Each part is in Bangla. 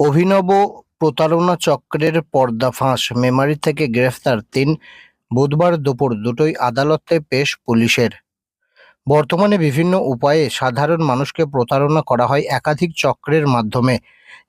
অভিনব প্রতারণা চক্রের পর্দা ফাঁস। মেমারি থেকে গ্রেফতার তিন। বুধবার দুপুর দুটোই আদালতে পেশ পুলিশের। বর্তমানে বিভিন্ন উপায়ে সাধারণ মানুষকে প্রতারণা করা হয় একাধিক চক্রের মাধ্যমে।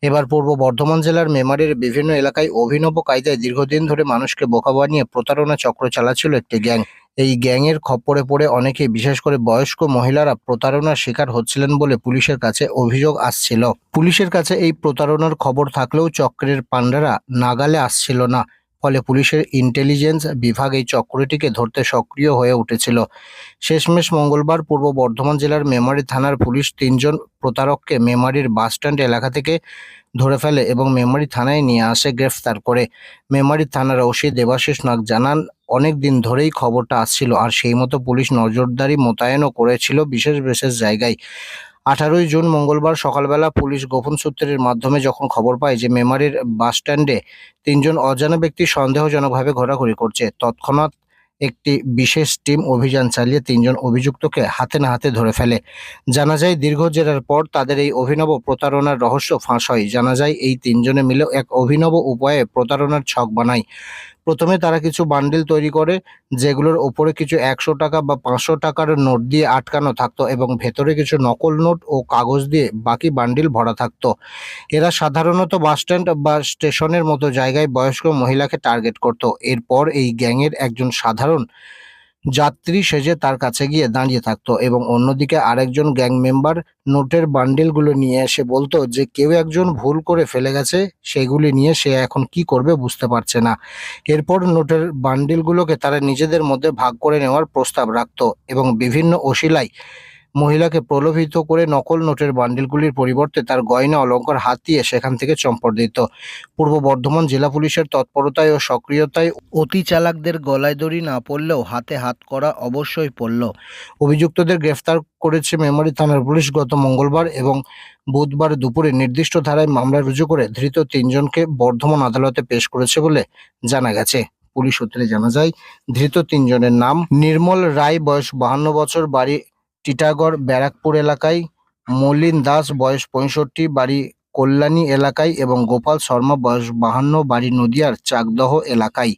এবার পূর্ব বর্ধমান জেলার মেমারির বিভিন্ন এলাকায় অভিনব কায়দায় দীর্ঘদিন ধরে মানুষকে বোকা বানিয়ে প্রতারণা চক্র চালাচ্ছিল একটি গ্যাং। এই গ্যাংয়ের খপ্পরে পড়ে অনেকে বিশেষ করে বয়স্ক মহিলারা, প্রতারণার শিকার হচ্ছিলেন বলে পুলিশের কাছে অভিযোগ আসছিল। পুলিশের কাছে এই প্রতারণার খবর থাকলেও চক্রের পান্ডারা নাগালে আসছিল না। ফলে পুলিশের ইন্টেলিজেন্স বিভাগ এই চক্রটিকে ধরতে সক্রিয় হয়ে উঠেছিল। শেষমেশ মঙ্গলবার পূর্ব বর্ধমান জেলার মেমারি থানার পুলিশ তিনজন প্রতারককে মেমারির বাসস্ট্যান্ড এলাকা থেকে ধরে ফেলে এবং মেমারি থানায় নিয়ে আসে গ্রেফতার করে। মেমারি থানার ওসি দেবাশিস নাগ জানান, অনেক দিন ধরেই খবরটা আসছিল আর সেই মতো পুলিশ নজরদারি মোতায়েনও করেছিল বিশেষ বিশেষ জায়গায়। আঠারোই জুন মঙ্গলবার সকালবেলা পুলিশ গোপন সূত্রের মাধ্যমে যখন খবর পায় যে মেমারির বাসস্ট্যান্ডে তিনজন অজানা ব্যক্তি সন্দেহজনকভাবে ঘোরাঘুরি করছে, তৎক্ষণাৎ একটি বিশেষ টিম অভিযান চালিয়ে তিনজন অভিযুক্তকে হাতে না হাতে ধরে ফেলে। জানা যায়, দীর্ঘ জেরার পর তাদের এই অভিনব প্রতারণার রহস্য ফাঁস হয়। জানা যায়, এই তিনজনে মিলে এক অভিনব উপায়ে প্রতারণার ছক বানায়। প্রথমে তারা কিছু বান্ডিল তৈরি করে, যেগুলোর ওপরে কিছু একশো টাকা বা পাঁচশো টাকার নোট দিয়ে আটকানো থাকতো এবং ভেতরে কিছু নকল নোট ও কাগজ দিয়ে বাকি বান্ডিল ভরা থাকতো। এরা সাধারণত বাসস্ট্যান্ড বা স্টেশনের মতো জায়গায় বয়স্ক মহিলাকে টার্গেট করত। এরপর এই গ্যাংয়ের একজন সাধারণ যাত্রী সেজে তার কাছে গিয়ে দাঁড়িয়ে থাকতো এবং অন্যদিকে আরেকজন গ্যাং মেম্বার নোটের বান্ডিলগুলো নিয়ে এসে বলতো যে, কেউ একজন ভুল করে ফেলে গেছে, সেগুলি নিয়ে সে এখন কি করবে বুঝতে পারছে না। এরপর নোটের বান্ডিলগুলোকে তারা নিজেদের মধ্যে ভাগ করে নেওয়ার প্রস্তাব রাখত এবং বিভিন্ন অশিলায় মহিলাকে প্রলোভিত করে নকল নোটের বান্ডিলগুলির পরিবর্তে তার গয়না অলংকার হাত দিয়ে সেখান থেকে চম্পট দিত পূর্ব বর্ধমান জেলা পুলিশের তৎপরতায় ও সক্রিয়তায় অতি চালাকদের গলায় দড়ি না পড়লেও হাতে হাত করা অবশ্যই পড়ল অভিযুক্তদের গ্রেফতার করেছে মেমারি থানার পুলিশ গত মঙ্গলবার এবং বুধবার দুপুরে নির্দিষ্ট ধারায় মামলা রুজু করে ধৃত তিনজনকে বর্ধমান আদালতে পেশ করেছে বলে জানা গেছে। পুলিশ সূত্রে জানা যায়, ধৃত তিনজনের নাম নির্মল রায়, বয়স বাহান্ন বছর, বাড়ি টিটাগড় ব্যারাকপুর এলাকায়, মলিন দাস বয়স পঁয়ষট্টি, বাড়ি কল্যাণী এলাকায় এবং গোপাল শর্মা বয়স বাহান্ন, বাড়ি নদিয়ার চাকদহ এলাকায়।